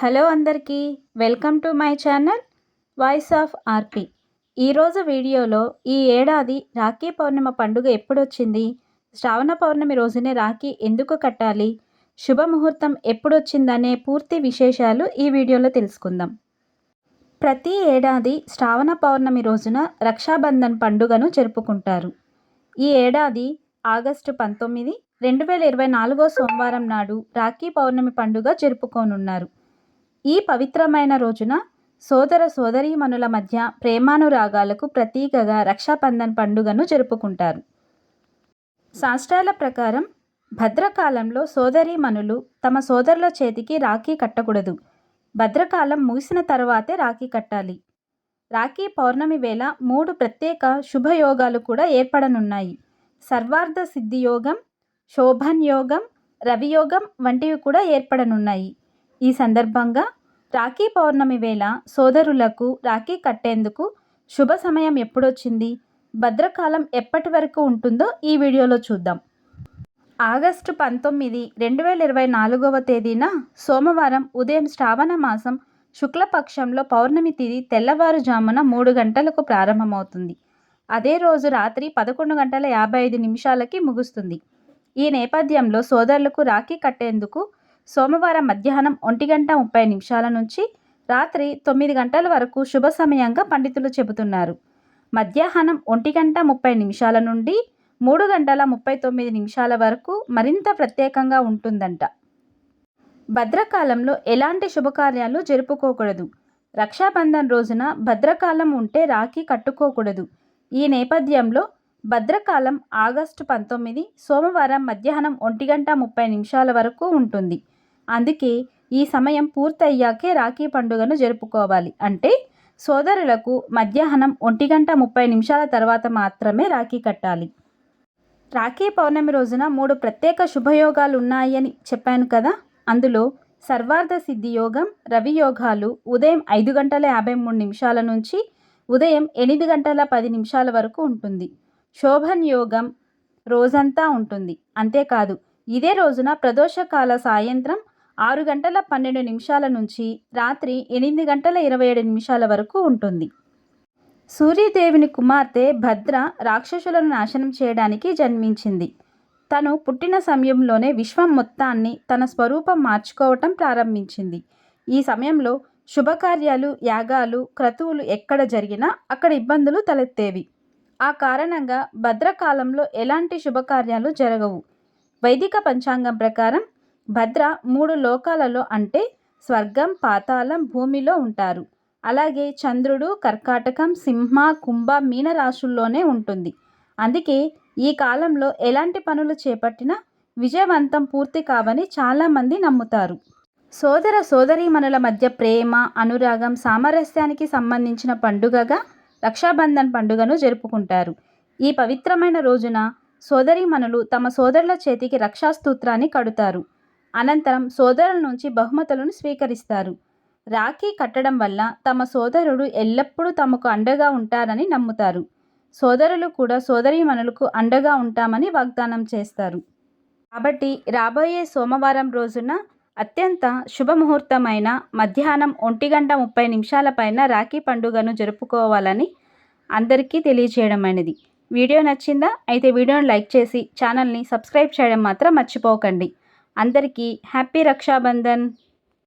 Hello అందరికీ welcome to my channel voice of RP. ఈరోజు వీడియోలో ఈ ఏడాది రాఖీ పౌర్ణమి పండుగ ఎప్పుడొచ్చింది? శ్రావణ పౌర్ణమి రోజునే రాఖీ ఎందుకు కట్టాలి? శుభముహూర్తం ఎప్పుడొచ్చిందనే పూర్తి విశేషాలు ఈ వీడియోలో తెలుసుకుందాం. ప్రతి ఏడాది శ్రావణ పౌర్ణమి రోజున రక్షాబంధన్ పండుగను జరుపుకుంటారు. ఈ ఏడాది ఆగస్టు పంతొమ్మిది రెండు వేల ఇరవై నాలుగో సోమవారం నాడు రాఖీ పౌర్ణమి పండుగ జరుపుకోనున్నారు. ఈ పవిత్రమైన రోజున సోదర సోదరీమణుల మధ్య ప్రేమానురాగాలకు ప్రతీకగా రక్షాబంధన్ పండుగను జరుపుకుంటారు. శాస్త్రాల ప్రకారం భద్రకాలంలో సోదరీమణులు తమ సోదరుల చేతికి రాఖీ కట్టకూడదు. భద్రకాలం ముగిసిన తర్వాతే రాఖీ కట్టాలి. రాఖీ పౌర్ణమి వేళ మూడు ప్రత్యేక శుభయోగాలు కూడా ఏర్పడనున్నాయి. సర్వార్థ సిద్ధి యోగం శోభన్ యోగం రవియోగం వంటివి కూడా ఏర్పడనున్నాయి. ఈ సందర్భంగా రాఖీ పౌర్ణమి వేళ సోదరులకు రాఖీ కట్టేందుకు శుభ సమయం ఎప్పుడొచ్చింది? భద్రకాలం ఎప్పటి వరకు ఉంటుందో ఈ వీడియోలో చూద్దాం. ఆగస్టు పంతొమ్మిది రెండు వేల ఇరవై నాలుగవ తేదీన సోమవారం ఉదయం శ్రావణ మాసం శుక్లపక్షంలో పౌర్ణమి తిథి తెల్లవారుజామున మూడు గంటలకు ప్రారంభమవుతుంది. అదే రోజు రాత్రి పదకొండు గంటల యాభై ఐదు నిమిషాలకి ముగుస్తుంది. ఈ నేపథ్యంలో సోదరులకు రాఖీ కట్టేందుకు సోమవారం మధ్యాహ్నం ఒంటి గంట ముప్పై నిమిషాల నుంచి రాత్రి తొమ్మిది గంటల వరకు శుభ సమయంగా పండితులు చెబుతున్నారు. మధ్యాహ్నం ఒంటి గంట ముప్పై నిమిషాల నుండి మూడు గంటల ముప్పై తొమ్మిది నిమిషాల వరకు మరింత ప్రత్యేకంగా ఉంటుందంట. భద్రకాలంలో ఎలాంటి శుభకార్యాలు జరుపుకోకూడదు. రక్షాబంధన్ రోజున భద్రకాలం ఉంటే రాఖీ కట్టుకోకూడదు. ఈ నేపథ్యంలో భద్రకాలం ఆగస్టు పంతొమ్మిది సోమవారం మధ్యాహ్నం ఒంటి గంట ముప్పై నిమిషాల వరకు ఉంటుంది. అందుకే ఈ సమయం పూర్తయ్యాకే రాఖీ పండుగను జరుపుకోవాలి. అంటే సోదరులకు మధ్యాహ్నం ఒంటి గంట ముప్పై నిమిషాల తర్వాత మాత్రమే రాఖీ కట్టాలి. రాఖీ పౌర్ణమి రోజున మూడు ప్రత్యేక శుభయోగాలు ఉన్నాయని చెప్పాను కదా? అందులో సర్వార్థ సిద్ధి యోగం రవి యోగాలు ఉదయం ఐదు గంటల యాభై మూడు నిమిషాల నుంచి ఉదయం ఎనిమిది గంటల పది నిమిషాల వరకు ఉంటుంది. శోభన్ యోగం రోజంతా ఉంటుంది. అంతేకాదు ఇదే రోజున ప్రదోషకాల సాయంత్రం ఆరు గంటల పన్నెండు నిమిషాల నుంచి రాత్రి ఎనిమిది గంటల ఇరవై ఏడు నిమిషాల వరకు ఉంటుంది. సూర్యదేవిని కుమార్తె భద్ర రాక్షసులను నాశనం చేయడానికి జన్మించింది. తను పుట్టిన సమయంలోనే విశ్వం మొత్తాన్ని తన స్వరూపం మార్చుకోవటం ప్రారంభించింది. ఈ సమయంలో శుభకార్యాలు యాగాలు క్రతువులు ఎక్కడ జరిగినా అక్కడ ఇబ్బందులు తలెత్తేవి. ఆ కారణంగా భద్రకాలంలో ఎలాంటి శుభకార్యాలు జరగవు. వైదిక పంచాంగం ప్రకారం భద్ర మూడు లోకాలలో అంటే స్వర్గం పాతాళం భూమిలో ఉంటారు. అలాగే చంద్రుడు కర్కాటకం సింహ కుంభ మీన రాశుల్లోనే ఉంటుంది. అందుకే ఈ కాలంలో ఎలాంటి పనులు చేపట్టినా విజయవంతం పూర్తి కావని చాలామంది నమ్ముతారు. సోదర సోదరీమణుల మధ్య ప్రేమ అనురాగం సామరస్యానికి సంబంధించిన పండుగగా రక్షాబంధన్ పండుగను జరుపుకుంటారు. ఈ పవిత్రమైన రోజున సోదరీమణులు తమ సోదరుల చేతికి రక్షాస్తూత్రాన్ని కడుతారు. అనంతరం సోదరుల నుంచి బహుమతులను స్వీకరిస్తారు. రాఖీ కట్టడం వల్ల తమ సోదరుడు ఎల్లప్పుడూ తమకు అండగా ఉంటారని నమ్ముతారు. సోదరులు కూడా సోదరీమణులకు అండగా ఉంటామని వాగ్దానం చేస్తారు. కాబట్టి రాబోయే సోమవారం రోజున అత్యంత శుభముహూర్తమైన మధ్యాహ్నం ఒంటి గంట ముప్పై నిమిషాల పైన రాఖీ పండుగను జరుపుకోవాలని అందరికీ తెలియచేయడం అనేది వీడియో నచ్చిందా? అయితే వీడియోను లైక్ చేసి ఛానల్ని సబ్స్క్రైబ్ చేయడం మాత్రం మర్చిపోకండి. అందరికీ హ్యాపీ రక్షాబంధన్.